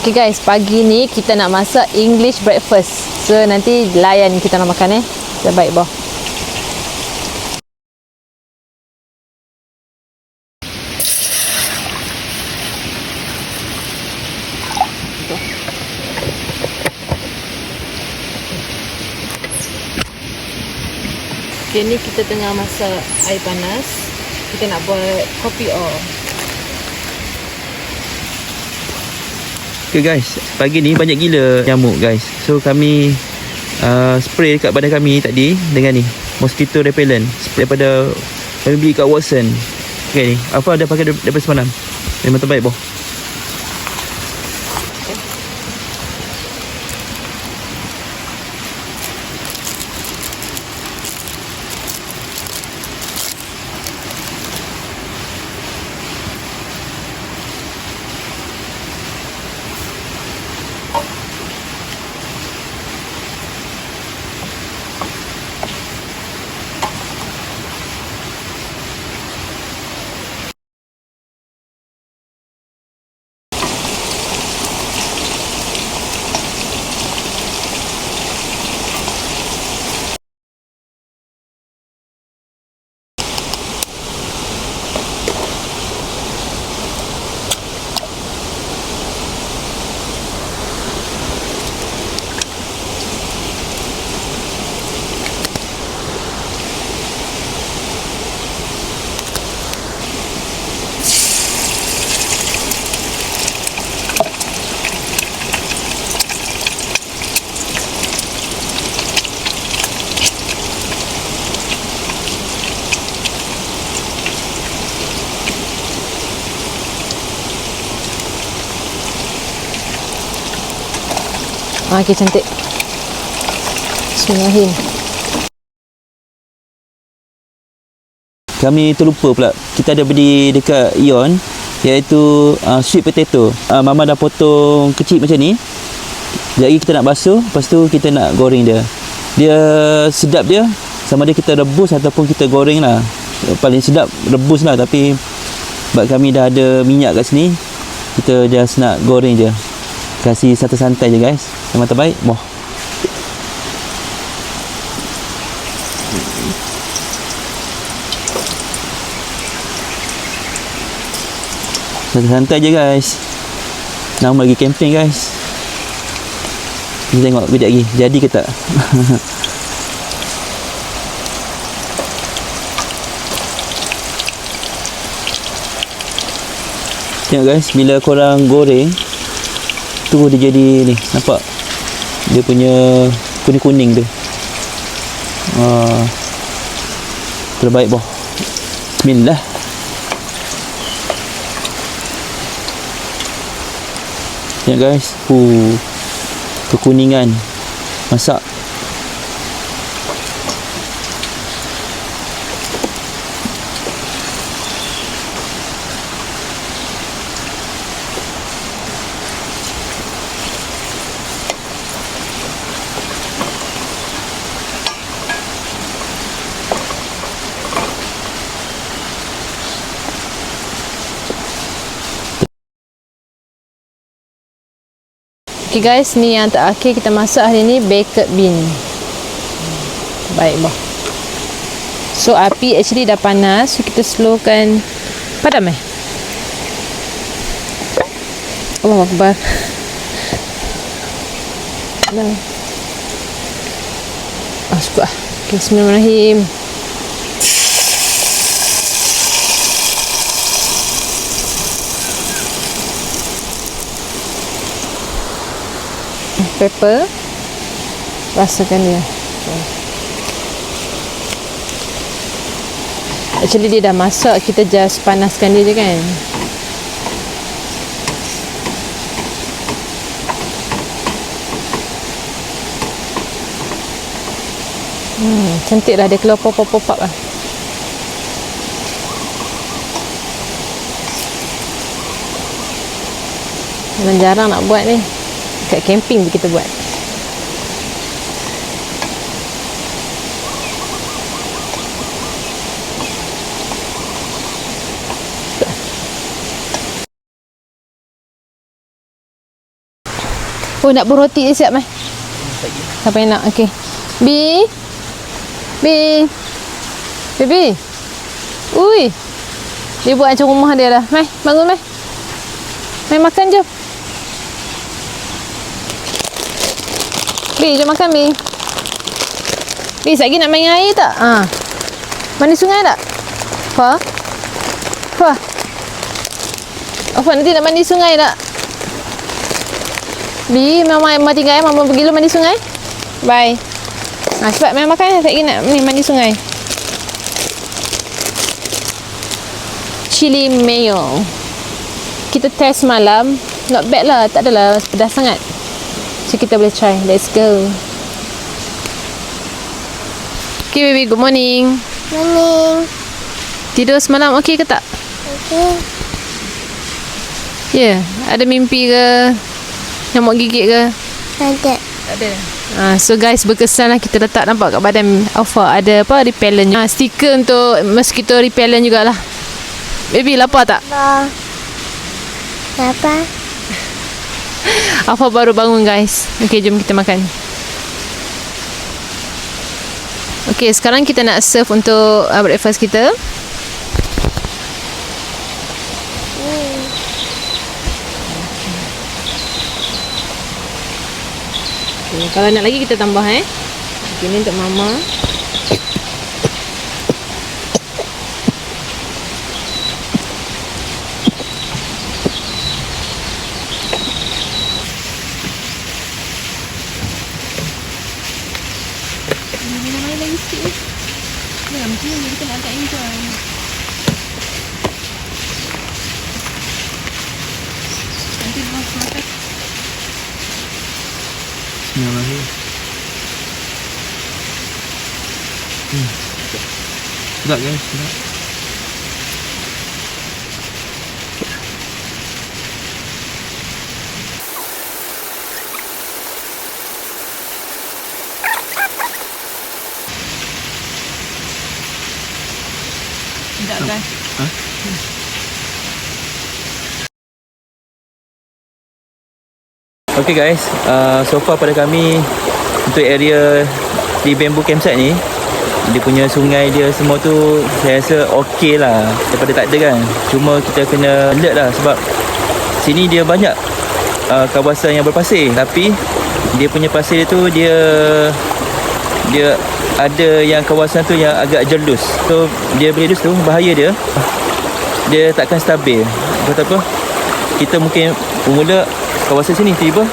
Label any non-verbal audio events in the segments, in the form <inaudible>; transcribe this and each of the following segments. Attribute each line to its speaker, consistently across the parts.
Speaker 1: Okay guys, pagi ni kita nak masak English breakfast. So nanti layan kita nak makan eh. Kita baik bawah. Okay, ni kita tengah masak air panas. Kita nak buat kopi or.
Speaker 2: Okay guys, pagi ni banyak gila nyamuk guys. So kami uh, spray dekat badan kami tadi dengan ni mosquito repellent spray daripada kami beli kat Watson. Okay ni, apa ada pakai dar- daripada semalam. Memang terbaik boh.
Speaker 1: Ah, okay, cantik. Bismillahirrahmanirrahim.
Speaker 2: Kami terlupa pula Kita ada beli dekat Ion Iaitu uh, sweet potato. Uh, Mama dah potong kecil macam ni. Lagi kita nak basuh Lepas tu kita nak goreng dia. Dia sedap dia Sama dia kita rebus ataupun kita goreng lah. Paling sedap rebus lah Tapi Sebab kami dah ada minyak kat sini Kita just nak goreng je. Kasih santai-santai je guys Memang terbaik Wah Santai-santai je guys. Nama lagi camping guys. Kita tengok kejap lagi Jadi ke tak? <laughs> Tengok guys Bila korang goreng Tu dia jadi ni. Nampak Dia punya Kuning-kuning tu. Uh, Terbaik boh. Bismillah. Tengok guys. Uh, Kekuningan. Masak
Speaker 1: Okay guys, ni yang terakhir kita masak hari ni baked bean. Baik bah. So api actually dah panas, so kita slowkan padam eh. Allah Akbar. Dah. Ah, suka ah. Okay, Bismillahirrahmanirrahim. Pepper. Rasakan dia. Actually dia dah masak. Kita just panaskan dia je kan? Hmm, cantik lah dia keluar pop-pop-pop lah. Memang jarang nak buat ni Kat camping je kita buat Oh nak beroti dia siap mai. Siapa yang nak? Okey. B. B. Baby. Ui. Dia buat macam rumah dia dah. Mai, bangun mai. Mai makan jom. B, jom makan B. B, sekejap lagi nak main air tak? Ha. Mandi sungai tak? Fa? Fa? Fa, nanti nak mandi sungai tak? B, mama, mama tinggal eh. Mama pergi dulu mandi sungai. Bye. Ha, cepat main makan. Sekejap lagi nak ni, mandi sungai. Chili mayo. Kita test malam. Not bad lah. Tak adalah pedas sangat. So, kita boleh try. Let's go. Okay, baby. Good morning.
Speaker 3: Morning.
Speaker 1: Tidur semalam okey ke tak?
Speaker 3: Okay.
Speaker 1: Ya. Yeah. Ada mimpi ke? Nyamuk gigit ke?
Speaker 3: Ada.
Speaker 1: Ada. Ha, so guys berkesan lah kita letak nampak kat badan Alpha ada apa repellent. Ha, stiker untuk mosquito repellent jugalah. Baby lapar tak?
Speaker 3: Ba. Apa?
Speaker 1: Alpha baru bangun guys. Okay jom kita makan. Okay sekarang kita nak serve untuk uh, breakfast kita. Okay, kalau nak lagi kita tambah eh. Okay, ni untuk mama.
Speaker 2: như nó mới
Speaker 1: lấy xíu làm chứ những cái đã đẩy rồi
Speaker 2: Smell right here. Mm. Look, guys. Look.
Speaker 1: Sedap guys.
Speaker 2: Okay guys, uh, so far pada kami untuk area di Bamboo Campsite ni dia punya sungai dia semua tu saya rasa okey lah. Daripada tak ada kan. Cuma kita kena alert lah sebab sini dia banyak uh, kawasan yang berpasir. Tapi dia punya pasir tu dia dia ada yang kawasan tu yang agak jerdus so dia berdus tu bahaya dia. Dia takkan stabil. Kata apa? Kita mungkin bermula kawasan sini tiba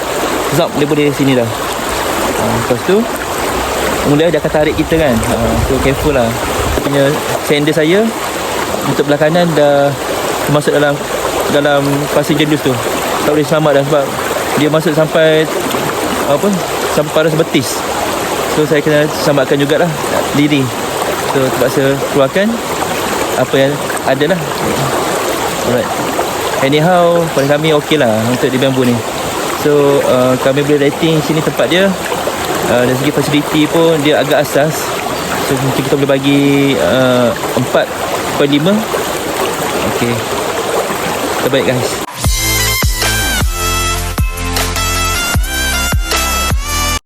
Speaker 2: zap dia boleh sini dah. Ha, lepas tu mula dia akan tarik kita kan. Ha, so careful lah. Punya sender saya untuk belah kanan dah masuk dalam dalam pasir jendus tu. Tak boleh selamat dah sebab dia masuk sampai apa? Sampai paras betis so saya kena selamatkan jugalah diri. So terpaksa keluarkan apa yang ada lah. Alright. Anyhow pada kami okey lah untuk di bambu ni. So uh, kami boleh rating sini tempat dia. Uh, dari segi fasiliti pun dia agak asas. So mungkin kita boleh bagi uh, 4.5 okey. Terbaik guys